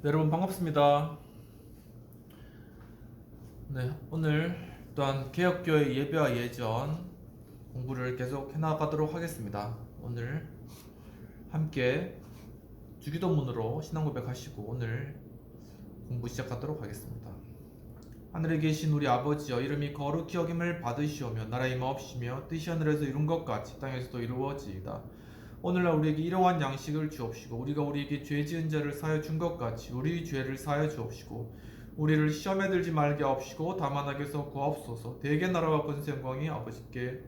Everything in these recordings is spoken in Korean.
네, 여러분 반갑습니다. 네, 오늘 또한 개혁교회 예배와 예전 공부를 계속 해나가도록 하겠습니다. 오늘 함께 주기도문으로 신앙 고백하시고 오늘 공부 시작하도록 하겠습니다. 하늘에 계신 우리 아버지여 이름이 거룩히 여김을 받으시오며 나라의 마옵시며 뜻이 하늘에서 이룬 것 같이 땅에서도 이루어지이다. 오늘날 우리에게 이러한 양식을 주옵시고 우리가 우리에게 죄 지은 자를 사하여 준 것 같이 우리 죄를 사하여 주옵시고 우리를 시험에 들지 말게 하옵시고 다만 악에서 구하옵소서. 대개 나라와 권세 영광이 아버지께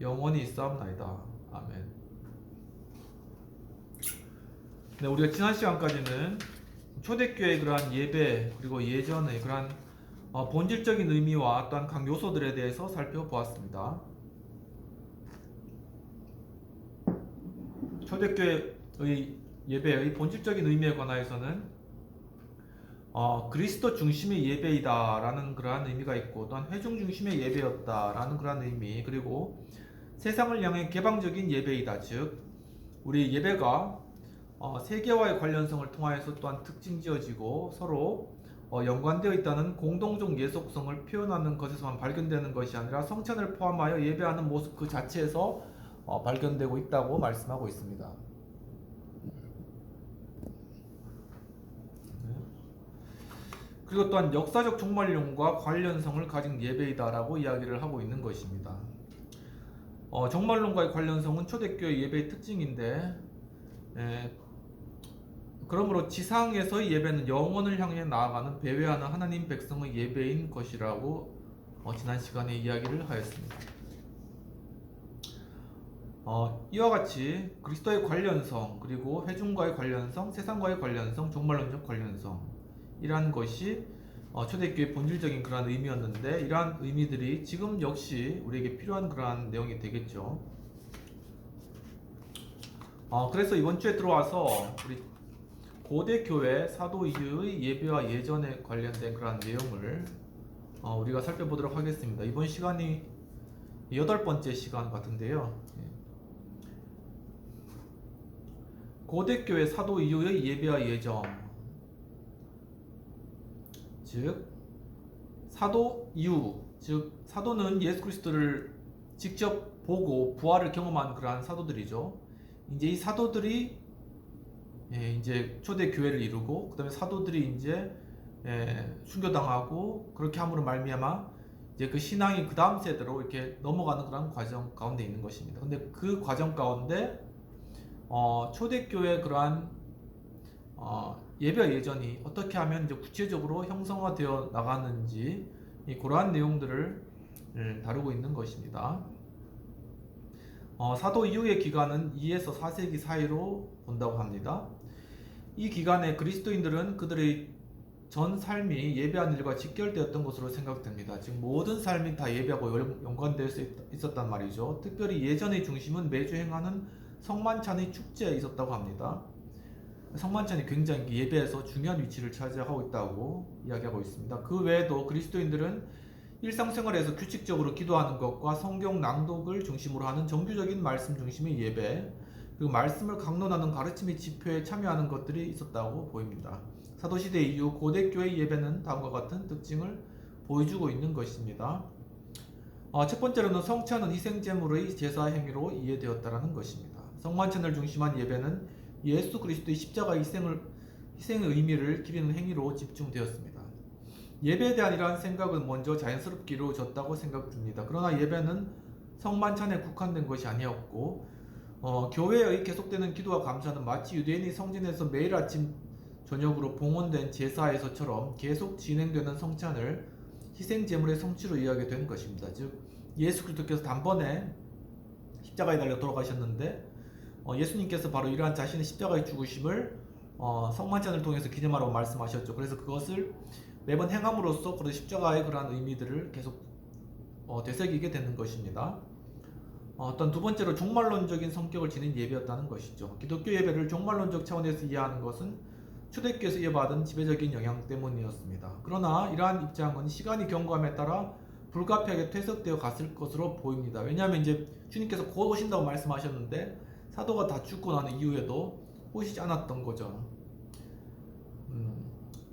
영원히 있사옵나이다. 아멘. 네 우리가 지난 시간까지는 초대교회의 그러한 예배 그리고 예전의 그러한 어, 본질적인 의미와 또한 각 요소들에 대해서 살펴보았습니다 초대교회의 예배의 본질적인 의미에 관하여서는 어, 그리스도 중심의 예배이다라는 그러한 의미가 있고 또한 회중 중심의 예배였다라는 그러한 의미 그리고 세상을 향해 개방적인 예배이다. 즉 우리 예배가 어, 세계와의 관련성을 통하여서 또한 특징 지어지고 서로 어, 연관되어 있다는 공동적 예속성을 표현하는 것에서만 발견되는 것이 아니라 성찬을 포함하여 예배하는 모습 그 자체에서 어, 발견되고 있다고 말씀하고 있습니다. 네. 그리고 또한 역사적 종말론과 관련성을 가진 예배이다라고 이야기를 하고 있는 것입니다. 어, 종말론과의 관련성은 초대교회 예배의 특징인데, 에, 그러므로 지상에서의 예배는 영원을 향해 나아가는 배회하는 하나님 백성의 예배인 것이라고 어, 지난 시간에 이야기를 하였습니다. 어, 이와 같이 그리스도의 관련성 그리고 회중과의 관련성, 세상과의 관련성, 종말론적 관련성이라는 것이 어, 초대교회 본질적인 그러한 의미였는데 이러한 의미들이 지금 역시 우리에게 필요한 그러한 내용이 되겠죠. 어, 그래서 이번 주에 들어와서 우리 고대 교회 사도 이유의 예배와 예전에 관련된 그러한 내용을 어, 우리가 살펴보도록 하겠습니다. 이번 시간이 여덟 번째 시간 같은데요. 예. 고대교회 사도 이후의 예배와 예정 즉 사도 이후 즉 사도는 예수 그리스도를 직접 보고 부활을 경험한 그러한 사도들이죠. 이제 이 사도들이 예, 이제 초대 교회를 이루고 그다음에 사도들이 이제 예, 순교당하고 그렇게 함으로 말미암아 이제 그 신앙이 그 다음 세대로 이렇게 넘어가는 그런 과정 가운데 있는 것입니다. 근데 그 과정 가운데 어, 초대교회 그러한 어, 예배 예전이 어떻게 하면 이제 구체적으로 형성화되어 나가는지 이 그러한 내용들을 음, 다루고 있는 것입니다. 어, 사도 이후의 기간은 2에서 4세기 사이로 본다고 합니다. 이 기간에 그리스도인들은 그들의 전 삶이 예배한 일과 직결되었던 것으로 생각됩니다. 즉 모든 삶이 다 예배하고 연관되어 있었단 말이죠. 특별히 예전의 중심은 매주 행하는 성만찬의 축제에 있었다고 합니다. 성만찬이 굉장히 예배에서 중요한 위치를 차지하고 있다고 이야기하고 있습니다. 그 외에도 그리스도인들은 일상생활에서 규칙적으로 기도하는 것과 성경 낭독을 중심으로 하는 정규적인 말씀 중심의 예배, 그리고 말씀을 강론하는 가르침의 집회에 참여하는 것들이 있었다고 보입니다. 사도시대 이후 고대교회 예배는 다음과 같은 특징을 보여주고 있는 것입니다. 어, 첫 번째로는 성찬은 희생제물의 제사 행위로 이해되었다는 것입니다. 성만찬을 중심한 예배는 예수 그리스도의 십자가 희생을, 희생의 의미를 기리는 행위로 집중되었습니다. 예배에 대한 이러한 생각은 먼저 자연스럽게 이루어졌다고 생각됩니다. 그러나 예배는 성만찬에 국한된 것이 아니었고 어, 교회의 계속되는 기도와 감사는 마치 유대인이 성전에서 매일 아침 저녁으로 봉헌된 제사에서처럼 계속 진행되는 성찬을 희생 제물의 성취로 이해하게 된 것입니다. 즉 예수 그리스도께서 단번에 십자가에 달려 돌아가셨는데 어, 예수님께서 바로 이러한 자신의 십자가의 죽으심을 어, 성만찬을 통해서 기념하라고 말씀하셨죠. 그래서 그것을 매번 행함으로써 그런 십자가의 그러한 의미들을 계속 어, 되새기게 되는 것입니다. 어, 어떤 두 번째로 종말론적인 성격을 지닌 예배였다는 것이죠. 기독교 예배를 종말론적 차원에서 이해하는 것은 초대교에서 이어받은 지배적인 영향 때문이었습니다. 그러나 이러한 입장은 시간이 경과함에 따라 불가피하게 퇴색되어 갔을 것으로 보입니다. 왜냐하면 이제 주님께서 곧 오신다고 말씀하셨는데 사도가 다 죽고 나는 이후에도 오시지 않았던 거죠. 음,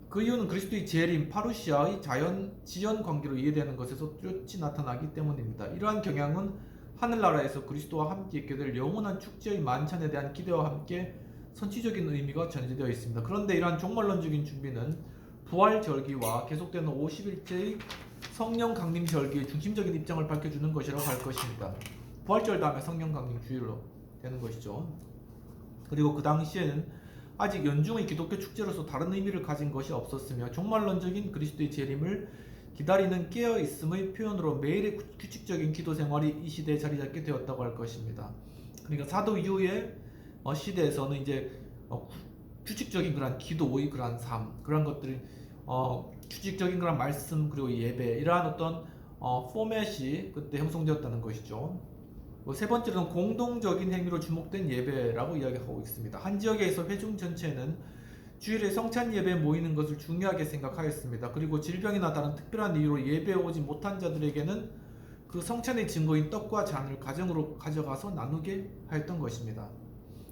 그 이유는 그리스도의 재림 파루시아의 자연 지연 관계로 이해되는 것에서 뚜렷이 나타나기 때문입니다. 이러한 경향은 하늘나라에서 그리스도와 함께 있게 될 영원한 축제의 만찬에 대한 기대와 함께 선취적인 의미가 전제되어 있습니다. 그런데 이러한 종말론적인 준비는 부활 절기와 계속되는 50일째의 성령 강림 절기의 중심적인 입장을 밝혀주는 것이라고 할 것입니다. 부활절 다음에 성령 강림 주일로 되는 것이죠. 그리고 그 당시에는 아직 연중의 기독교 축제로서 다른 의미를 가진 것이 없었으며 종말론적인 그리스도의 재림을 기다리는 깨어 있음의 표현으로 매일의 구- 규칙적인 기도 생활이 이 시대에 자리 잡게 되었다고 할 것입니다. 그러니까 사도 이후의 어, 시대에서는 이제 어, 구- 규칙적인 그런 기도의 그런 삶 그런 것들이 어, 규칙적인 그런 말씀 그리고 예배 이러한 어떤 어, 포맷이 그때 형성되었다는 것이죠. 뭐세 번째로는 공동적인 행위로 주목된 예배라고 이야기하고 있습니다. 한 지역에서 회중 전체는 주일에 성찬 예배에 모이는 것을 중요하게 생각하였습니다. 그리고 질병이나 다른 특별한 이유로 예배에 오지 못한 자들에게는 그 성찬의 증거인 떡과 잔을 가정으로 가져가서 나누게 하였던 것입니다.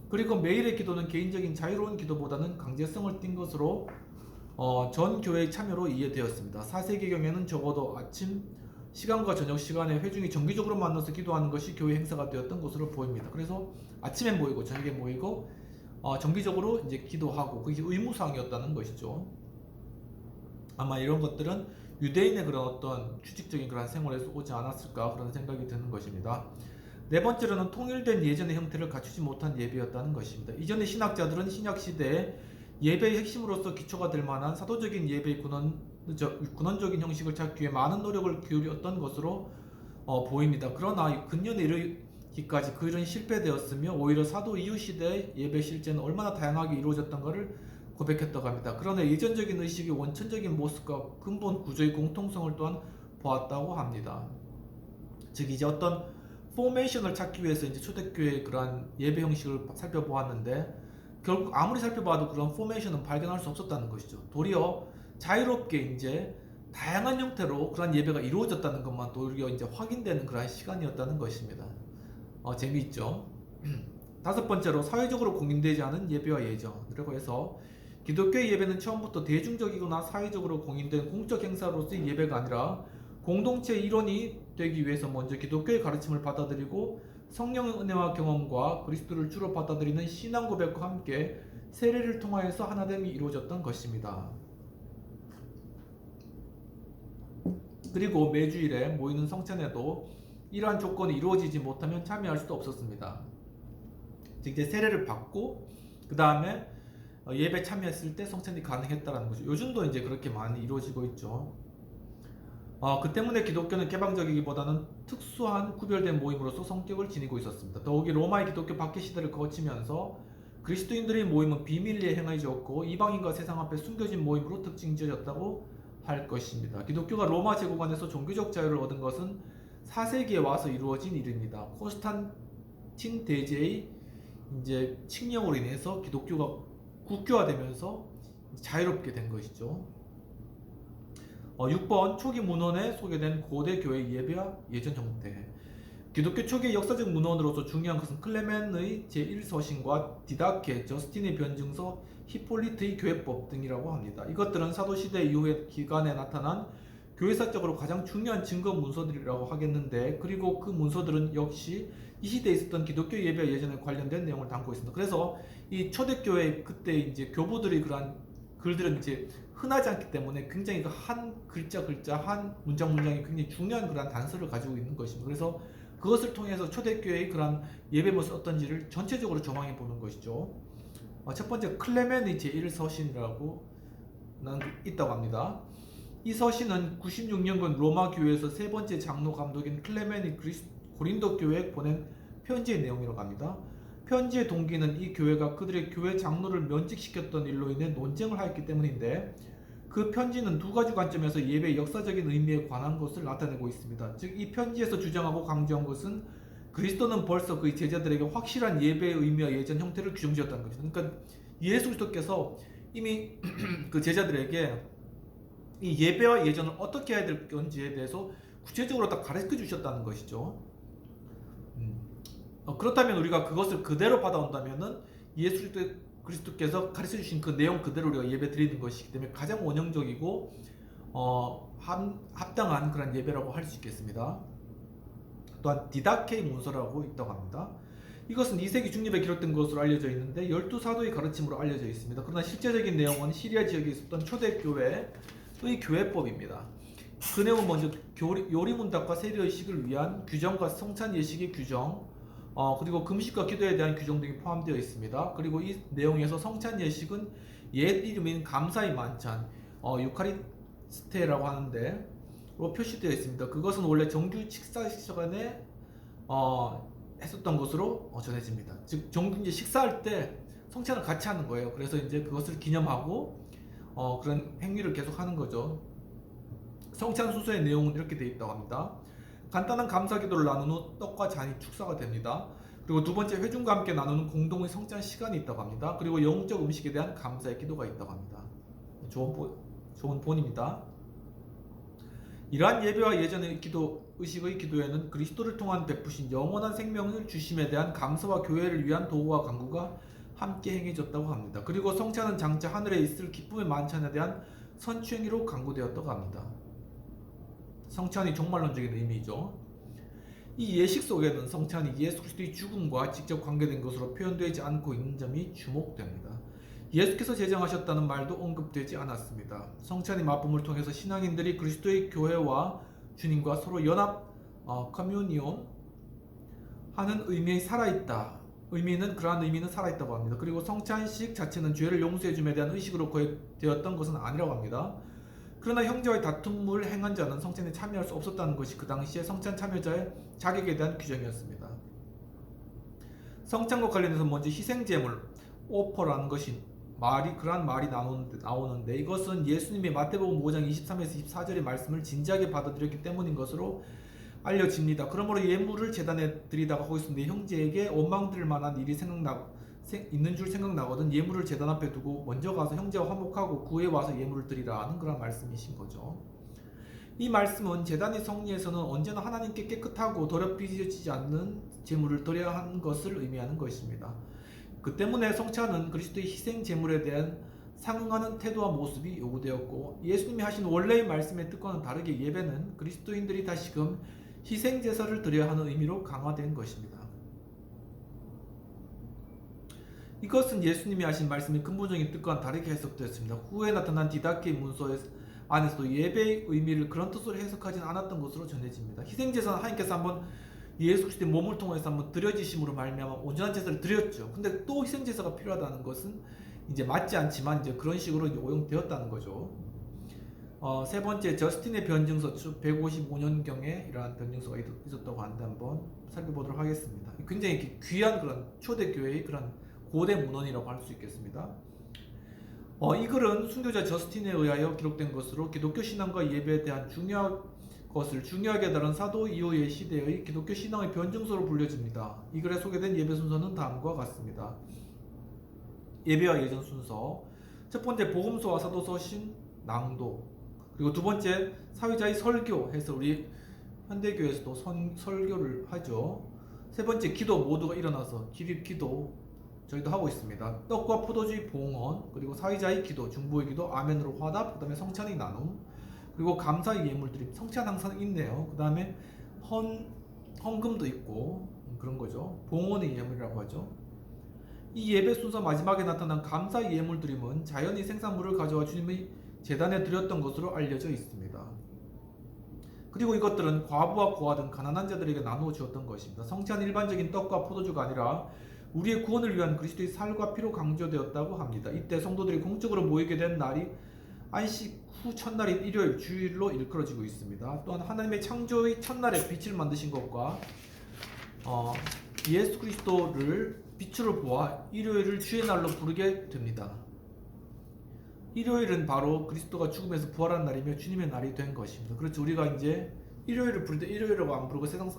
그리고 매일의 기도는 개인적인 자유로운 기도보다는 강제성을 띈 것으로 어, 전 교회의 참여로 이해되었습니다. 4세기경에는 적어도 아침 시간과 저녁 시간에 회중이 정기적으로 만나서 기도하는 것이 교회 행사가 되었던 것으로 보입니다. 그래서 아침에 모이고 저녁에 모이고 어, 정기적으로 이제 기도하고 그게 의무사항이었다는 것이죠. 아마 이런 것들은 유대인의 그런 어떤 규칙적인 그런 생활에서 오지 않았을까 그런 생각이 드는 것입니다. 네 번째로는 통일된 예전의 형태를 갖추지 못한 예배였다는 것입니다. 이전의 신학자들은 신약 시대에 예배의 핵심으로서 기초가 될 만한 사도적인 예배의 근원, 저, 근원적인 형식을 찾기 위해 많은 노력을 기울였던 것으로 어, 보입니다. 그러나 근년에 이르기까지 그 일은 실패되었으며 오히려 사도 이후 시대의 예배 실제는 얼마나 다양하게 이루어졌던가를 고백했다고 합니다. 그러나 예전적인 의식의 원천적인 모습과 근본 구조의 공통성을 또한 보았다고 합니다. 즉 이제 어떤 포메이션을 찾기 위해서 이제 초대교회의 그러한 예배 형식을 살펴보았는데 결국 아무리 살펴봐도 그런 포메이션은 발견할 수 없었다는 것이죠. 도리어 자유롭게 이제 다양한 형태로 그런 예배가 이루어졌다는 것만 도리어 이제 확인되는 그런 시간이었다는 것입니다. 어, 재미있죠. 다섯 번째로 사회적으로 공인되지 않은 예배와 예전이라고 해서 기독교의 예배는 처음부터 대중적이거나 사회적으로 공인된 공적 행사로서의 예배가 아니라 공동체 일원이 되기 위해서 먼저 기독교의 가르침을 받아들이고 성령의 은혜와 경험과 그리스도를 주로 받아들이는 신앙 고백과 함께 세례를 통하여서 하나됨이 이루어졌던 것입니다. 그리고 매주일에 모이는 성찬에도 이러한 조건이 이루어지지 못하면 참여할 수도 없었습니다. 즉 이제 세례를 받고 그 다음에 예배 참여했을 때 성찬이 가능했다라는 거죠. 요즘도 이제 그렇게 많이 이루어지고 있죠. 어, 그 때문에 기독교는 개방적이기보다는 특수한 구별된 모임으로서 성격을 지니고 있었습니다. 더욱이 로마의 기독교 박해 시대를 거치면서 그리스도인들의 모임은 비밀리에 행해졌고 이방인과 세상 앞에 숨겨진 모임으로 특징 지어졌다고 할 것입니다. 기독교가 로마 제국 안에서 종교적 자유를 얻은 것은 4세기에 와서 이루어진 일입니다. 코스탄틴 대제의 이제 칙령으로 인해서 기독교가 국교화되면서 자유롭게 된 것이죠. 어, 6번 초기 문헌에 소개된 고대 교회 예배와 예전 형태. 기독교 초기의 역사적 문헌으로서 중요한 것은 클레멘의 제1서신과 디다케, 저스틴의 변증서, 히폴리트의 교회법 등이라고 합니다. 이것들은 사도시대 이후의 기간에 나타난 교회사적으로 가장 중요한 증거 문서들이라고 하겠는데 그리고 그 문서들은 역시 이 시대에 있었던 기독교 예배와 예전에 관련된 내용을 담고 있습니다. 그래서 이 초대교회 그때 이제 교부들이 그러한 글들은 이제 흔하지 않기 때문에 굉장히 그한 글자 글자 한 문장 문장이 굉장히 중요한 그런 단서를 가지고 있는 것입니다. 그래서 그것을 통해서 초대교회의 그런 예배 모습 어떤지를 전체적으로 조망해 보는 것이죠. 어, 첫 번째 클레멘의 제1 서신이라고 있다고 합니다. 이 서신은 96년간 로마 교회에서 세 번째 장로 감독인 클레멘이 고린도 교회에 보낸 편지의 내용이라고 합니다. 편지의 동기는 이 교회가 그들의 교회 장로를 면직시켰던 일로 인해 논쟁을 하였기 때문인데 그 편지는 두 가지 관점에서 예배의 역사적인 의미에 관한 것을 나타내고 있습니다. 즉 이 편지에서 주장하고 강조한 것은 그리스도는 벌써 그의 제자들에게 확실한 예배의 의미와 예전 형태를 규정지었다는 것입니다. 그러니까 예수 그리스도께서 이미 그 제자들에게 이 예배와 예전을 어떻게 해야 될 건지에 대해서 구체적으로 딱 가르쳐 주셨다는 것이죠. 음. 어, 그렇다면 우리가 그것을 그대로 받아온다면은 예수 그리스도 께서 가르쳐 주신 그 내용 그대로 우리가 예배 드리는 것이기 때문에 가장 원형적이고 어, 합, 합당한 그런 예배라고 할 수 있겠습니다. 또한 디다케이 문서라고 있다고 합니다. 이것은 2세기 중립에 기록된 것으로 알려져 있는데 12사도의 가르침으로 알려져 있습니다. 그러나 실제적인 내용은 시리아 지역에 있었던 초대교회의 교회법입니다. 그 내용은 먼저 요리문답과 세례의식을 위한 규정과 성찬 예식의 규정, 어, 그리고 금식과 기도에 대한 규정 등이 포함되어 있습니다. 그리고 이 내용에서 성찬 예식은 옛 이름인 감사의 만찬, 어, 유카리스테라고 하는데 로 표시되어 있습니다. 그것은 원래 정규 식사 시간에 어, 했었던 것으로 어, 전해집니다. 즉 정규 이제 식사할 때 성찬을 같이 하는 거예요. 그래서 이제 그것을 기념하고 어, 그런 행위를 계속 하는 거죠. 성찬 수서의 내용은 이렇게 되어 있다고 합니다. 간단한 감사 기도를 나눈 후 떡과 잔이 축사가 됩니다. 그리고 두 번째 회중과 함께 나누는 공동의 성찬 시간이 있다고 합니다. 그리고 영적 음식에 대한 감사의 기도가 있다고 합니다. 좋은 본, 좋은 본입니다. 이러한 예배와 예전의 기도 의식의 기도에는 그리스도를 통한 베푸신 영원한 생명을 주심에 대한 감사와 교회를 위한 도구와 간구가 함께 행해졌다고 합니다. 그리고 성찬은 장차 하늘에 있을 기쁨의 만찬에 대한 선추행위로 간구되었다고 합니다. 성찬이 종말론적인 의미죠. 이 예식 속에는 성찬이 예수 그리스도의 죽음과 직접 관계된 것으로 표현되지 않고 있는 점이 주목됩니다. 예수께서 제정하셨다는 말도 언급되지 않았습니다. 성찬의 마품을 통해서 신앙인들이 그리스도의 교회와 주님과 서로 연합 어, 커뮤니온 하는 의미의 살아있다. 의미는 그러한 의미는 살아있다고 합니다. 그리고 성찬식 자체는 죄를 용서해 줌에 대한 의식으로 거듭되었던 것은 아니라고 합니다. 그러나 형제와의 다툼을 행한 자는 성찬에 참여할 수 없었다는 것이 그 당시에 성찬 참여자의 자격에 대한 규정이었습니다. 성찬과 관련해서 먼저 희생제물 오퍼라는 것이 말이 그러한 말이 나오는데, 나오는데 이것은 예수님이 마태복음 5장 23에서 24절의 말씀을 진지하게 받아들였기 때문인 것으로 알려집니다. 그러므로 예물을 재단에 드리다가 거기서 내 형제에게 원망 들 만한 일이 생각나 있는 줄 생각나거든 예물을 재단 앞에 두고 먼저 가서 형제와 화목하고 구해 와서 예물을 드리라는 그런 말씀이신 거죠. 이 말씀은 재단의 성리에서는 언제나 하나님께 깨끗하고 더럽혀지지 않는 제물을 드려야 하는 것을 의미하는 것입니다. 그 때문에 성찬은 그리스도의 희생 제물에 대한 상응하는 태도와 모습이 요구되었고 예수님이 하신 원래의 말씀의 뜻과는 다르게 예배는 그리스도인들이 다시금 희생 제사를 드려야 하는 의미로 강화된 것입니다. 이것은 예수님이 하신 말씀의 근본적인 뜻과는 다르게 해석되었습니다. 후에 나타난 디다케 문서 안에서도 예배의 의미를 그런 뜻으로 해석하지는 않았던 것으로 전해집니다. 희생제사는 하나님께서 한번 예수 그리스도의 몸을 통해서 한번 드려지심으로 말미암아 온전한 제사를 드렸죠. 근데 또 희생제사가 필요하다는 것은 이제 맞지 않지만 이제 그런 식으로 오용되었다는 거죠. 어, 세 번째 저스틴의 변증서 155년경에 이러한 변증서가 있었다고 하는데 한번 살펴보도록 하겠습니다. 굉장히 귀한 그런 초대교회의 그런 고대 문헌이라고 할 수 있겠습니다. 어, 이 글은 순교자 저스틴에 의하여 기록된 것으로 기독교 신앙과 예배에 대한 중요한 것을 중요하게 다룬 사도 이후의 시대의 기독교 신앙의 변증서로 불려집니다. 이 글에 소개된 예배 순서는 다음과 같습니다. 예배와 예전 순서 첫 번째 복음서와 사도서 신 낭독 그리고 두 번째 사회자의 설교 해서 우리 현대교회에서도 선, 설교를 하죠. 세 번째 기도 모두가 일어나서 기립 기도 저희도 하고 있습니다. 떡과 포도주의 봉헌, 그리고 사회자의 기도, 중보의 기도, 아멘으로 화답, 그 다음에 성찬의 나눔, 그리고 감사의 예물들이 성찬 항상 있네요. 그 다음에 헌, 헌금도 있고 그런 거죠. 봉헌의 예물이라고 하죠. 이 예배 순서 마지막에 나타난 감사의 예물드림은 자연의 생산물을 가져와 주님의 재단에 드렸던 것으로 알려져 있습니다. 그리고 이것들은 과부와 고아 등 가난한 자들에게 나누어 주었던 것입니다. 성찬 일반적인 떡과 포도주가 아니라 우리의 구원을 위한 그리스도의 살과 피로 강조되었다고 합니다. 이때 성도들이 공적으로 모이게 된 날이 안식 후 첫날인 일요일 주일로 일컬어지고 있습니다. 또한 하나님의 창조의 첫날에 빛을 만드신 것과 어, 예수 그리스도를 빛으로 보아 일요일을 주의 날로 부르게 됩니다. 일요일은 바로 그리스도가 죽음에서 부활한 날이며 주님의 날이 된 것입니다. 그렇죠. 우리가 이제 일요일을 부를 때 일요일이라고 안 부르고 세상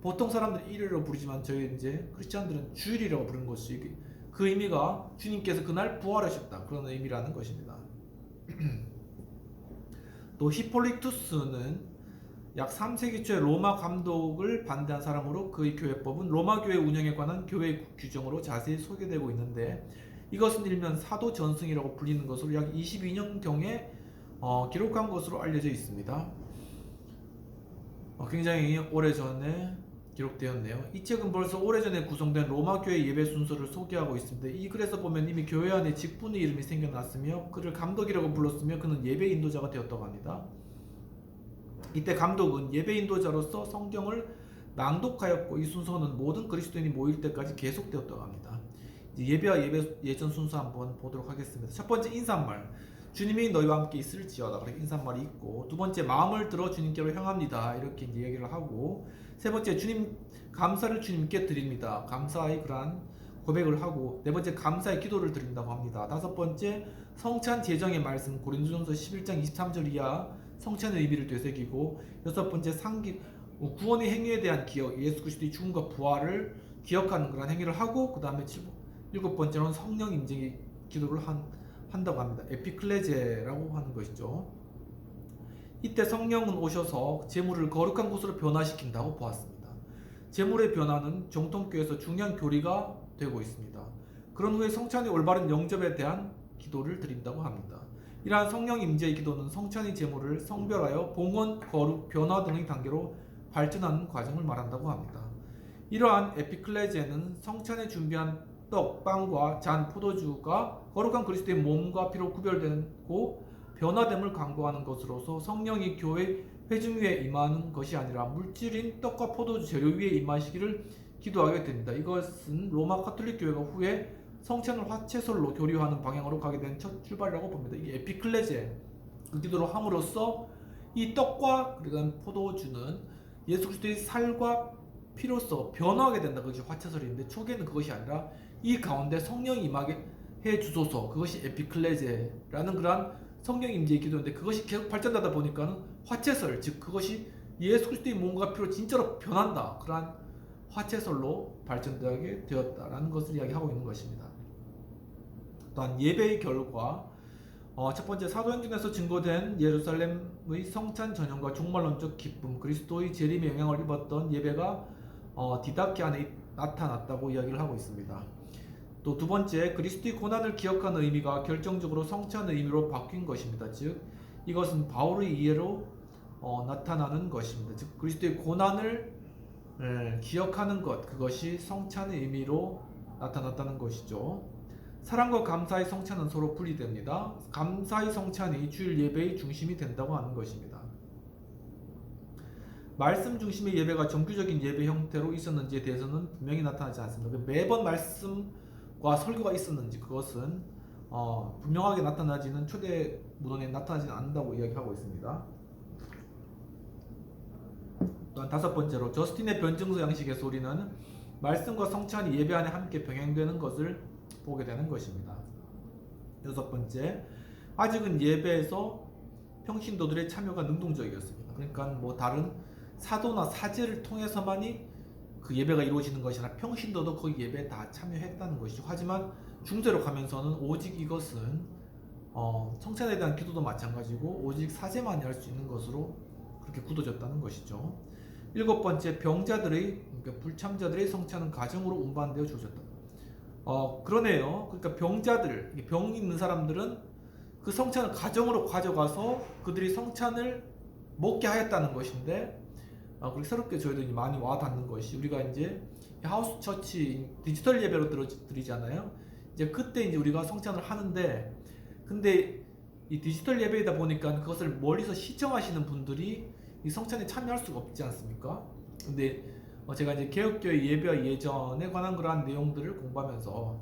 보통 사람들이 일요일로 부르지만 저희 이제 크리스천들은 주일이라고 부르는 것이 그 의미가 주님께서 그날 부활하셨다 그런 의미라는 것입니다. 또 히폴리투스는 약 3세기 초에 로마 감독을 반대한 사람으로 그의 교회법은 로마 교회 운영에 관한 교회 규정으로 자세히 소개되고 있는데 이것은 일면 사도 전승이라고 불리는 것으로 약 22년경에 어, 기록한 것으로 알려져 있습니다. 어, 굉장히 오래전에 기록되었네요. 이 책은 벌써 오래전에 구성된 로마 교회 예배 순서를 소개하고 있습니다. 이 글에서 보면 이미 교회 안에 직분의 이름이 생겨났으며 그를 감독이라고 불렀으며 그는 예배 인도자가 되었다고 합니다. 이때 감독은 예배 인도자로서 성경을 낭독하였고 이 순서는 모든 그리스도인이 모일 때까지 계속되었다고 합니다. 예배와 예배 예전 순서 한번 보도록 하겠습니다. 첫 번째 인사말. 주님이 너희와 함께 있을지어다. 그렇게 인사말이 있고 두 번째 마음을 들어 주님께로 향합니다. 이렇게 얘기를 하고 세 번째 주님 감사를 주님께 드립니다. 감사의 그러한 고백을 하고 네 번째 감사의 기도를 드린다고 합니다. 다섯 번째 성찬 제정의 말씀 고린도전서 11장 23절 이하 성찬의 의미를 되새기고 여섯 번째 상기 구원의 행위에 대한 기억 예수 그리스도의 죽음과 부활을 기억하는 그런 행위를 하고 그 다음에 일곱 번째로는 성령 임재의 기도를 한, 한다고 합니다. 에피클레제라고 하는 것이죠. 이때 성령은 오셔서 재물을 거룩한 곳으로 변화시킨다고 보았습니다. 재물의 변화는 정통교에서 중요한 교리가 되고 있습니다. 그런 후에 성찬의 올바른 영접에 대한 기도를 드린다고 합니다. 이러한 성령 임재의 기도는 성찬의 재물을 성별하여 봉헌, 거룩, 변화 등의 단계로 발전하는 과정을 말한다고 합니다. 이러한 에피클레제는 성찬에 준비한 떡, 빵과 잔, 포도주가 거룩한 그리스도의 몸과 피로 구별되고 변화됨을 광고하는 것으로서 성령이 교회 회중 위에 임하는 것이 아니라 물질인 떡과 포도주 재료 위에 임하시기를 기도하게 됩니다. 이것은 로마 카톨릭 교회가 후에 성찬을 화채설로 교류하는 방향으로 가게 된 첫 출발이라고 봅니다. 이게 에피클레제 그 기도로 함으로써 이 떡과 그리고 포도주는 예수 그리스도의 살과 피로써 변화하게 된다. 그것이 화채설인데 초기에는 그것이 아니라 이 가운데 성령이 임하게 해 주소서. 그것이 에피클레제라는 그러한 성령 임재의 기도인데 그것이 계속 발전하다 보니까는 화채설 즉 그것이 예수 그리스도의 몸과 피로 진짜로 변한다. 그러한 화채설로 발전되게 되었다라는 것을 이야기하고 있는 것입니다. 또한 예배의 결과 어, 첫 번째 사도행전에서 증거된 예루살렘의 성찬 전형과 종말론적 기쁨 그리스도의 재림에 영향을 입었던 예배가 어, 디다케 안에 나타났다고 이야기를 하고 있습니다. 또 두 번째 그리스도의 고난을 기억하는 의미가 결정적으로 성찬의 의미로 바뀐 것입니다. 즉 이것은 바울의 이해로 어, 나타나는 것입니다. 즉 그리스도의 고난을 에, 기억하는 것 그것이 성찬의 의미로 나타났다는 것이죠. 사랑과 감사의 성찬은 서로 분리됩니다. 감사의 성찬이 주일 예배의 중심이 된다고 하는 것입니다. 말씀 중심의 예배가 정규적인 예배 형태로 있었는지에 대해서는 분명히 나타나지 않습니다. 매번 말씀 과 설교가 있었는지 그것은 어, 분명하게 나타나지는 초대 문헌에 나타나지는 않는다고 이야기하고 있습니다. 또한 다섯 번째로 저스틴의 변증서 양식에서 우리는 말씀과 성찬이 예배 안에 함께 병행되는 것을 보게 되는 것입니다. 여섯 번째, 아직은 예배에서 평신도들의 참여가 능동적이었습니다. 그러니까 뭐 다른 사도나 사제를 통해서만이 그 예배가 이루어지는 것이 아니라 평신도도 그 예배에 다 참여했다는 것이죠. 하지만 중세로 가면서는 오직 이것은 어, 성찬에 대한 기도도 마찬가지고 오직 사제만이 할 수 있는 것으로 그렇게 굳어졌다는 것이죠. 일곱 번째 병자들의 그러니까 불참자들의 성찬은 가정으로 운반되어 주어졌다. 어 그러네요. 그러니까 병자들 병 있는 사람들은 그 성찬을 가정으로 가져가서 그들이 성찬을 먹게 하였다는 것인데 어, 그렇게 새롭게 저희들이 많이 와닿는 것이 우리가 이제 하우스 처치 디지털 예배로 들어 드리잖아요. 이제 그때 이제 우리가 성찬을 하는데 근데 이 디지털 예배이다 보니까 그것을 멀리서 시청하시는 분들이 이 성찬에 참여할 수가 없지 않습니까? 근데 어 제가 이제 개혁교회 예배와 예전에 관한 그러한 내용들을 공부하면서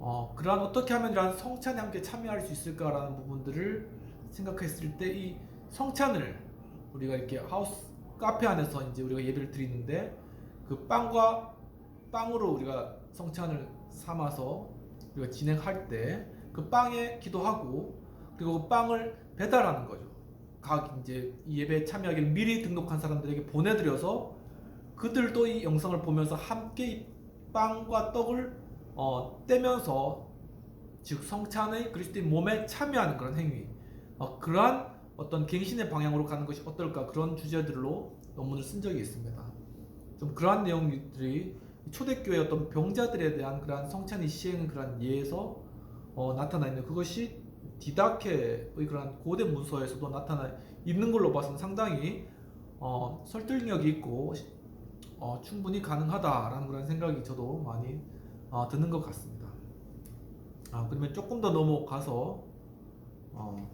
어 그러한 어떻게 하면 이러한 성찬에 함께 참여할 수 있을까라는 부분들을 생각했을 때 이 성찬을 우리가 이렇게 하우스 카페 안에서 이제 우리가 예배를 드리는데 그 빵과 빵으로 우리가 성찬을 삼아서 우리가 진행할 때 그 빵에 기도하고 그리고 그 빵을 배달하는 거죠. 각 이제 예배 참여하기를 미리 등록한 사람들에게 보내드려서 그들도 이 영상을 보면서 함께 이 빵과 떡을 어, 떼면서 즉 성찬의 그리스도의 몸에 참여하는 그런 행위 어, 그러한 어떤 갱신의 방향으로 가는 것이 어떨까 그런 주제들로 논문을 쓴 적이 있습니다. 좀 그러한 내용들이 초대교회 어떤 병자들에 대한 그러한 성찬이 시행 그러한 예에서 어, 나타나 있는 그것이 디다케의 그러한 고대 문서에서도 나타나 있는 걸로 봐서는 상당히 어, 설득력이 있고 어, 충분히 가능하다라는 그런 생각이 저도 많이 어, 드는 것 같습니다. 아, 그러면 조금 더 넘어가서 어,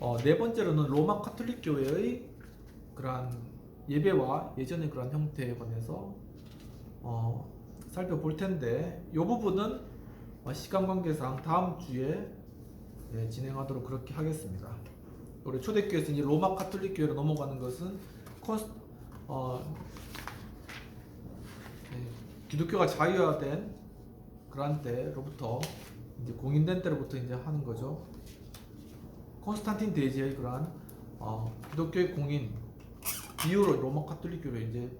어, 네 번째로는 로마 카톨릭 교회의 그러한 예배와 예전의 그런 형태에 관해서 어, 살펴볼 텐데 이 부분은 어, 시간 관계상 다음 주에 예, 진행하도록 그렇게 하겠습니다. 우리 초대교회에서 이제 로마 카톨릭 교회로 넘어가는 것은 콘스, 어, 예, 기독교가 자유화된 그런 때로부터 이제 공인된 때로부터 이제 하는 거죠. 콘스탄틴 대제의 그러한 어, 기독교의 공인 이후로 로마 카톨릭교로 이제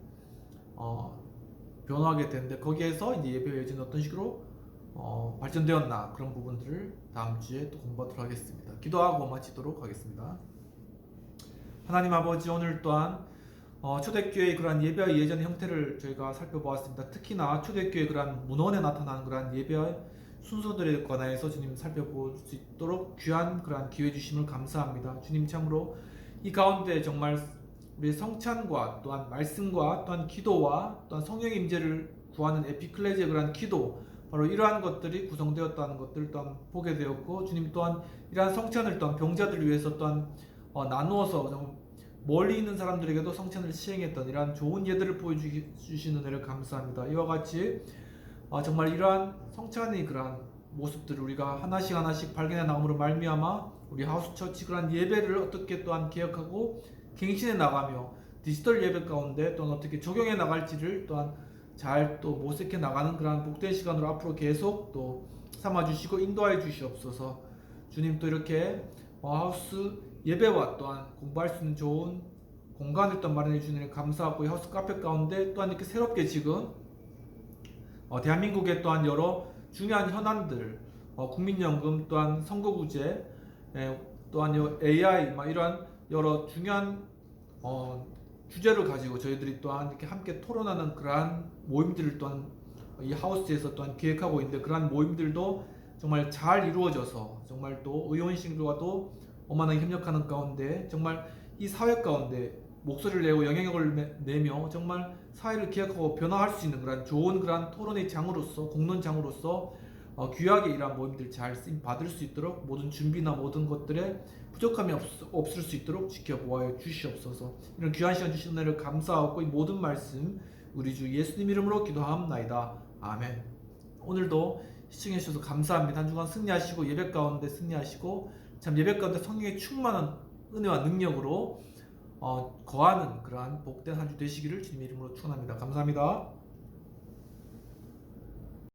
어, 변화하게 되는데 거기에서 이제 예배 예전 어떤 식으로 어, 발전되었나 그런 부분들을 다음 주에 또 공부하도록 하겠습니다. 기도하고 마치도록 하겠습니다. 하나님 아버지 오늘 또한 어, 초대교회의 그러한 예배의 예전 형태를 저희가 살펴보았습니다. 특히나 초대교회 그러한 문헌에 나타나는 그러한 예배의 순서들에 관하여서 주님 살펴볼 수 있도록 귀한 그러한 기회 주심을 감사합니다. 주님 참으로 이 가운데 정말 우리 성찬과 또한 말씀과 또한 기도와 또한 성령의 임재를 구하는 에피클레지의 그러한 기도 바로 이러한 것들이 구성되었다는 것들 또한 보게 되었고 주님 또한 이러한 성찬을 또한 병자들을 위해서 또한 어, 나누어서 좀 멀리 있는 사람들에게도 성찬을 시행했던 이러한 좋은 예들을 보여주시는 은혜를 감사합니다. 이와 같이 어, 정말 이러한 성찬의 그러한 모습들을 우리가 하나씩 하나씩 발견해 나감으로 말미암아 우리 하우스처치 그러한 예배를 어떻게 또한 기억하고 갱신해 나가며 디지털 예배 가운데 또한 어떻게 적용해 나갈지를 또한 잘 또 모색해 나가는 그러한 복된 시간으로 앞으로 계속 또 삼아 주시고 인도하여 주시옵소서. 주님 또 이렇게 어, 하우스 예배와 또한 공부할 수 있는 좋은 공간을 또 마련해 주시는 감사하고 이 하우스 카페 가운데 또한 이렇게 새롭게 지금 어, 대한민국의 또한 여러 중요한 현안들 어, 국민연금 또한 선거구제 에, 또한 요 AI 막 이러한 여러 중요한 어, 주제를 가지고 저희들이 또한 이렇게 함께 토론하는 그러한 모임들을 또한 이 하우스에서 또한 기획하고 있는데 그러한 모임들도 정말 잘 이루어져서 정말 또 의원실과도 어마나 협력하는 가운데 정말 이 사회 가운데 목소리를 내고 영향력을 내- 내며 정말 사회를 기획하고 변화할 수 있는 그런 좋은 그런 토론의 장으로서 공론장으로서 어, 귀하게 이러한 모임들 잘 받을 수 있도록 모든 준비나 모든 것들에 부족함이 없, 없을 수 있도록 지켜보아 주시옵소서. 이런 귀한 시간 주신 은혜를 감사하고 이 모든 말씀 우리 주 예수님 이름으로 기도하옵나이다. 아멘. 오늘도 시청해 주셔서 감사합니다. 한 주간 승리하시고 예배 가운데 승리하시고 참 예배 가운데 성령의 충만한 은혜와 능력으로 어, 거하는 그러한 복된 한 주 되시기를 주님 이름으로 축원합니다. 감사합니다